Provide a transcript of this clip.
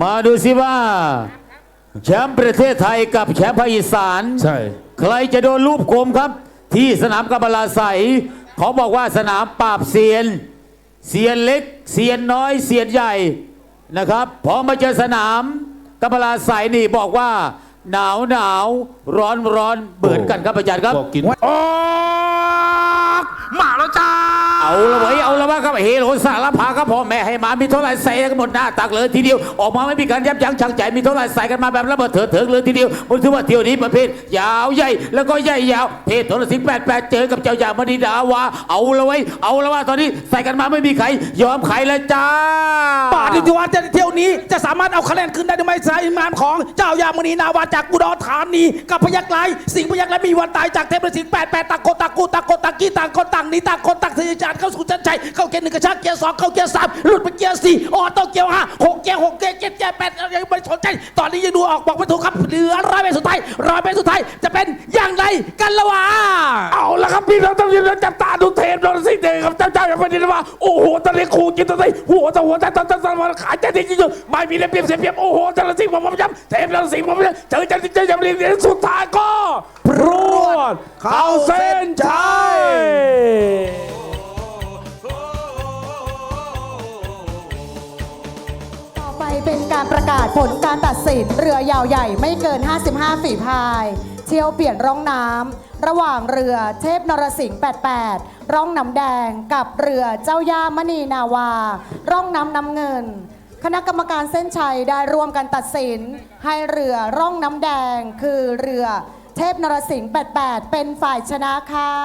มาดูสิว่า แชมป์ประเทศไทยกับแชมป์ภาคอีสานใช่ ใครจะโดนรูปโกมครับ ที่สนามกำมะลาใสเขาบอกว่าสนามปราบเซียนเซียนเล็กเซียนน้อยเซียนใหญ่นะครับพอมาเจอสนามกำมะลาใสนี่บอกว่า หนาวหนาวร้อนร้อนเบิดกันครับอาจารย์ครับ บอกกิน ออกมาแล้วจ้า เอาละไว้ยเอาละว่าครับเฮโรสารพาครับพ่อแม่ให้มามีเท่าไหร่ใส่กันหมดหน้าตักเลยทีเดียวออกมาไม่มีการยับยั้งชั่งใจมีเท่าไหร่ใส่กันมาแบบระเบิดเถิดเถิงเลยทีเดียวมันถือว่าเที่ยวนี้ประเภท ยาวใหญ่แล้วก็ใหญ่ยาวเพศทรสิงแปดแปดเจอกับเจ้าหยามณีดาวาเอาละไว้ยเอาละว่าตอนนี้ใส่กันมาไม่มีใครยอมใครแล้วจ้าป่าดิที่ว่าจะเที่ยวนี้จะสามารถเอาคะแนนขึ้นได้หรือไม่สายงานของเจ้ายามณีนาวาจากอุดรธานีกับพยักไลสิงพยักไลมีวันตายจากเทพฤสิงห์แปดแปดต่างคนต่างกูต่างคนต่างกี้ต่างคนต่างนี้ต่างคนต่างเสียจานเข้าสู่เส้นชัยเข้าเกียร์หนึ่งกระชากเกียร์สองเข้าเกียร์สามหลุดไปเกียร์สี่ออโต้เกียร์ห้าหกเกียร์หกเกียร์เจ็ดเกียร์แปดยังไม่สนใจ ตอนนี้ยังดูออกบอกไม่ถูกครับเหลือร้อยเมตรสุดท้ายร้อยเมตรสุดท้ายจะเป็นอย่างไรกันละวะเอาละครับพี่น้องท่านผู้ชมจับตาดูเทปเราสิเด็กครับเจ้าเจ้าอย่างนี้นะว่าโอ้โหตะเลคูกินตะไลหัวตะหัวตะตะตะตะมันขายใจจริงๆไม่มีเปรียบเสียเปรียบโอ้โหตะละสิผมผมจำเทปเราสิผมเจอจะจะจะเรียนสุดท้ายก็พรวดเข้าเส้นชัย เป็นการประกาศผลการตัดสินเรือยาวใหญ่ไม่เกิน 55 ฝีพาย เที่ยวเปลี่ยนร่องน้ำระหว่างเรือเทพนรสิงห์88 ร่องน้ำแดงกับเรือเจ้าย่ามณีนาวา ร่องน้ำน้ำเงิน คณะกรรมการเส้นชัยได้ร่วมกันตัดสิน ให้เรือร่องน้ำแดงคือเรือเทพนรสิงห์88 เป็นฝ่ายชนะค่ะ